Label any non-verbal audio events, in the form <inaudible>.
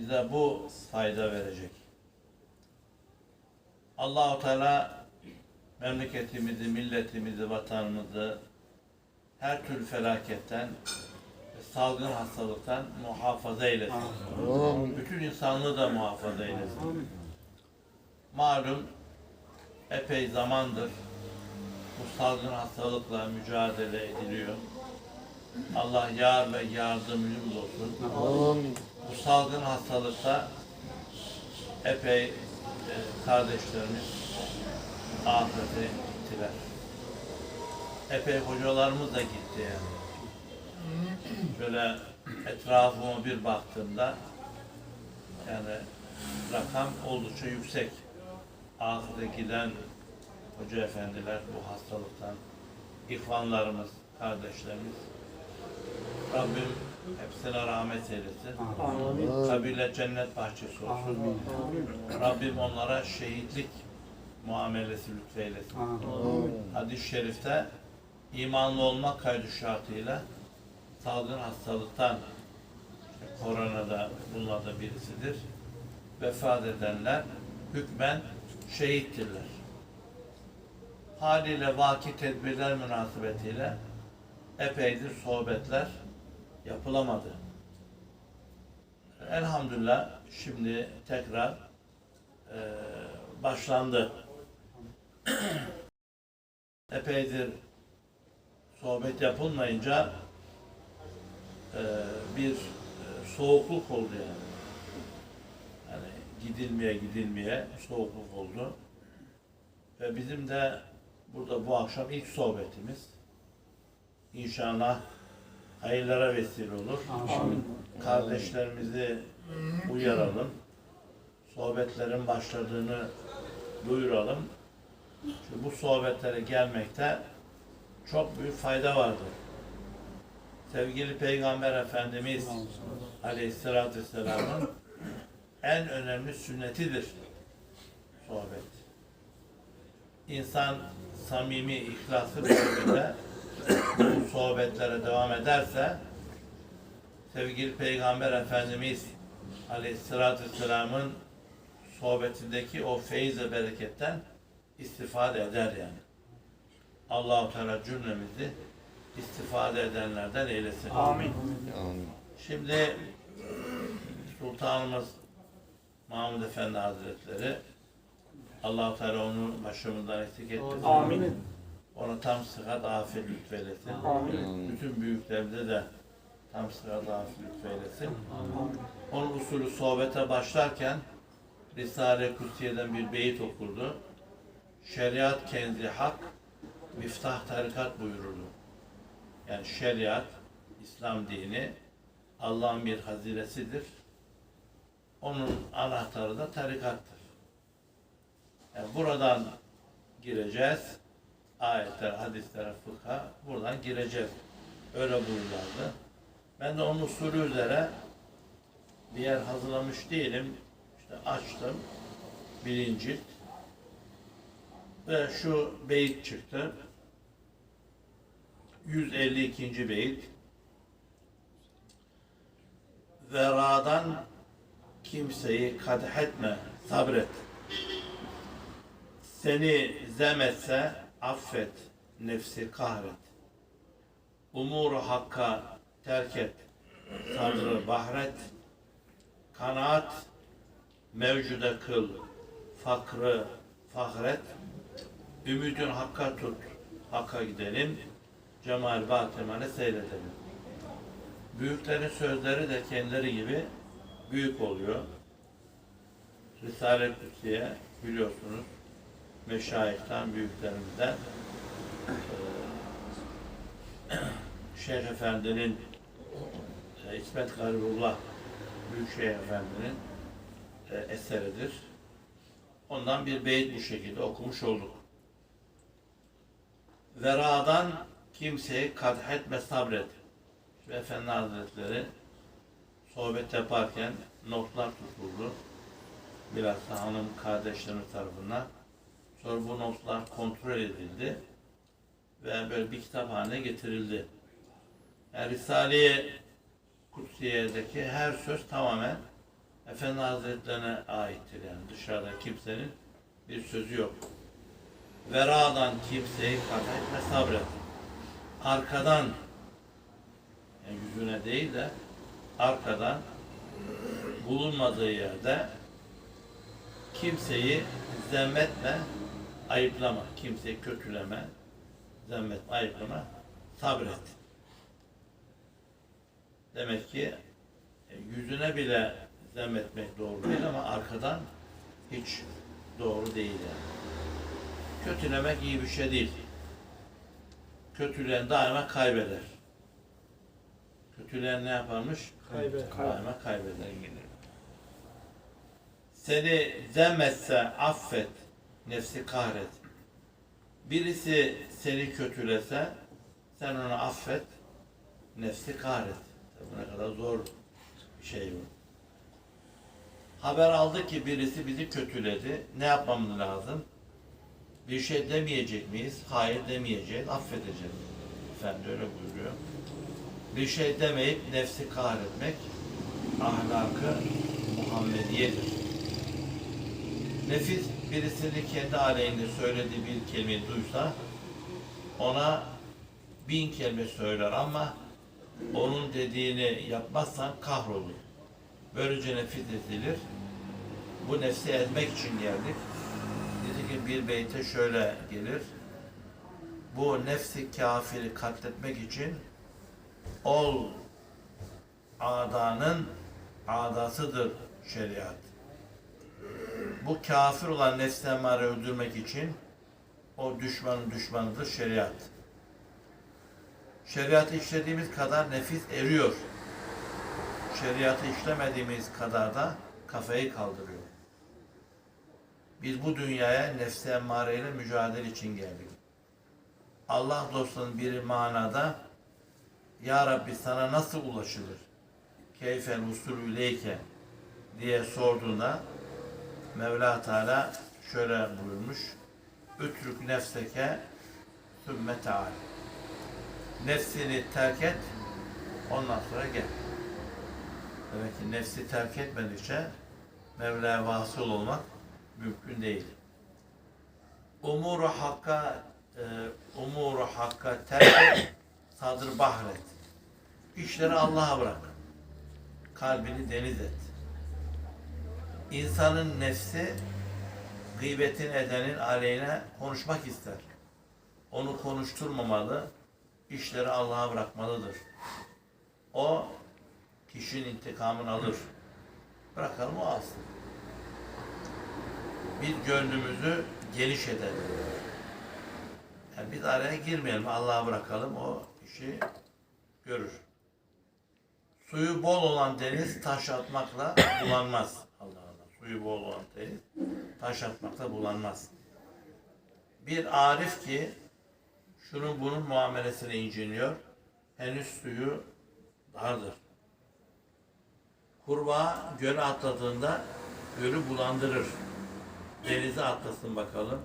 bize bu fayda verecek. Allahu Teala memleketimizi, milletimizi, vatanımızı her türlü felaketten, salgın hastalıktan muhafaza eylesin. Bütün insanlığı da muhafaza eylesin. Malum epey zamandır bu salgın hastalıkla mücadele ediliyor. Allah yar ve yardımcımız olsun. Bu salgın hastalıkta epey e, kardeşlerimiz ahirete gittiler. Epey hocalarımız da gitti yani. Şöyle etrafıma bir baktığımda yani rakam oldukça yüksek. Ahirete giden hoca efendiler bu hastalıktan, ihvanlarımız, kardeşlerimiz. Rabbim hepsine rahmet eylesin. Kabirle cennet bahçesi olsun. Rabbim onlara şehitlik muamelesi lütfeylesin. Hadis-i şerifte imanlı olmak kaydı şartıyla salgın hastalıktan işte korona da bunlardan birisidir. Vefat edenler hükmen şehittirler. Haliyle vaki tedbirler münasebetiyle epeydir sohbetler yapılamadı. Elhamdülillah şimdi tekrar eee, başlandı. <clears throat> Epeydir sohbet yapılmayınca eee, bir eee, soğukluk oldu yani. Yani gidilmeye gidilmeye soğukluk oldu. Ve bizim de burada bu akşam ilk sohbetimiz. İnşallah hayırlara vesile olur. Kardeşlerimizi uyaralım. Sohbetlerin başladığını duyuralım. Çünkü bu sohbetlere gelmekte çok büyük fayda vardır. Sevgili Peygamber Efendimiz Aleyhisselatü Vesselam'ın en önemli sünnetidir sohbet. İnsan samimi, ihlaslı bir şekilde bu sohbetlere devam ederse sevgili Peygamber Efendimiz Aleyhisselatü Vesselam'ın sohbetindeki o feyiz ve bereketten istifade eder yani. Allahu Teala cümlemizi istifade edenlerden eylesin. Amin. Şimdi Sultanımız Mahmud Efendi Hazretleri Allah-u Teala onu başımızdan eksik etmesin. Amin. Ona tam sıhhat afiyet lütfeylesin. Amin. Bütün büyüklerimize de tam sıhhat afiyet lütfeylesin. Onun usulü sohbete başlarken Risale-i Kutsiye'den bir beyit okurdu. Şeriat kenzi hak, miftah tarikat buyururdu. Yani şeriat, İslam dini Allah'ın bir hazinesidir. Onun anahtarı da tarikattır. Yani buradan gireceğiz. Ayetler, hadisler, fıkha buradan gireceğiz. Öyle buyurlardı. Ben de onun usulü üzere bir yer hazırlamış değilim. İşte açtım. Birinci. Ve şu beyit çıktı. 152. beyit. Veradan kimseyi kadh etme, sabret. Seni zemetse affet, nefsi kahret. Umuru hakka terk et, sadrı bahret. Kanaat mevcuda kıl, fakrı fahret. Ümidün hakka tut, hakka gidelim. Cemal Batıman'ı seyredelim. Büyüklerin sözleri de kendileri gibi büyük oluyor. Risale-i Kutsiye biliyorsunuz meşayihtan, büyüklerimizden <clears throat> Şeyh Efendi'nin İsmet Garibullah Büyükşehir Efendi'nin e, eseridir. Ondan bir beyit bu şekilde okumuş olduk. Veradan kimseyi kadhetme sabret. Şu Efendi Hazretleri sohbet yaparken notlar tutuldu. Bilhassa hanım kardeşlerimiz tarafından. Sonra bu notlar kontrol edildi ve böyle bir kitap haline getirildi. Yani Risale-i Kutsiye'deki her söz tamamen Efendi Hazretlerine aittir yani dışarıda kimsenin bir sözü yok. Veradan kimseyi kat etme sabret. Arkadan yani yüzüne değil de arkadan bulunmadığı yerde kimseyi zemmetme, ayıplama. Kimseyi kötüleme, zemmetme, ayıplama, sabret. Demek ki e, yüzüne bile zemmetmek doğru değil ama arkadan hiç doğru değil yani. Kötülemek iyi bir şey değil. Kötüleyen daima kaybeder. Kötüleyen ne yaparmış? Kaybeder. Daima kaybeder. Seni zemmetse affet, nefsi kahret. Birisi seni kötülese sen onu affet, nefsi kahret. Bu ne kadar zor bir şey bu. Haber aldı ki birisi bizi kötüledi. Ne yapmamız lazım? Bir şey demeyecek miyiz? Hayır demeyeceğiz, affedeceğiz. Efendi öyle buyuruyor. Bir şey demeyip nefsi kahretmek ahlakı Muhammediyedir. Nefis birisinin kendi aleyhinde söylediği bir kelimeyi duysa ona bin kelime söyler ama onun dediğini yapmazsan kahrolur. Böylece nefis ezilir. Bu nefsi ezmek için geldik. Ki bir beyte şöyle gelir. Bu nefsi kafiri katletmek için ol adanın adasıdır şeriat. Bu kafir olan nefsi emmare öldürmek için o düşmanın düşmanıdır şeriat. Şeriatı işlediğimiz kadar nefis eriyor. Şeriatı işlemediğimiz kadar da kafayı kaldırıyor. Biz bu dünyaya nefsi emmareyle mücadele için geldik. Allah dostunun bir manada Ya Rabbi sana nasıl ulaşılır? Keyfen usulü diye sorduğunda Mevla Teala şöyle buyurmuş. Ütrük nefseke sümme teal. Nefsini terk et, ondan sonra gel. Demek ki nefsi terk etmedikçe Mevla'ya vasıl olmak mümkün değil. Umuru hakka e, umuru hakka terk <coughs> sadr bahret. İşleri Allah'a bırak. Kalbini deniz et. İnsanın nefsi gıybetin edenin aleyhine konuşmak ister. Onu konuşturmamalı, işleri Allah'a bırakmalıdır. O kişinin intikamını alır. Bırakalım o alsın. Biz gönlümüzü geniş edelim. Yani biz araya girmeyelim, Allah'a bırakalım, o işi görür. Suyu bol olan deniz taş atmakla bulanmaz. Suyu bol olan deniz taş atmakla bulanmaz. Bir arif ki şunun bunun muamelesine inciniyor. Henüz suyu dardır. Kurbağa göle atladığında gölü bulandırır. Denize atlasın bakalım.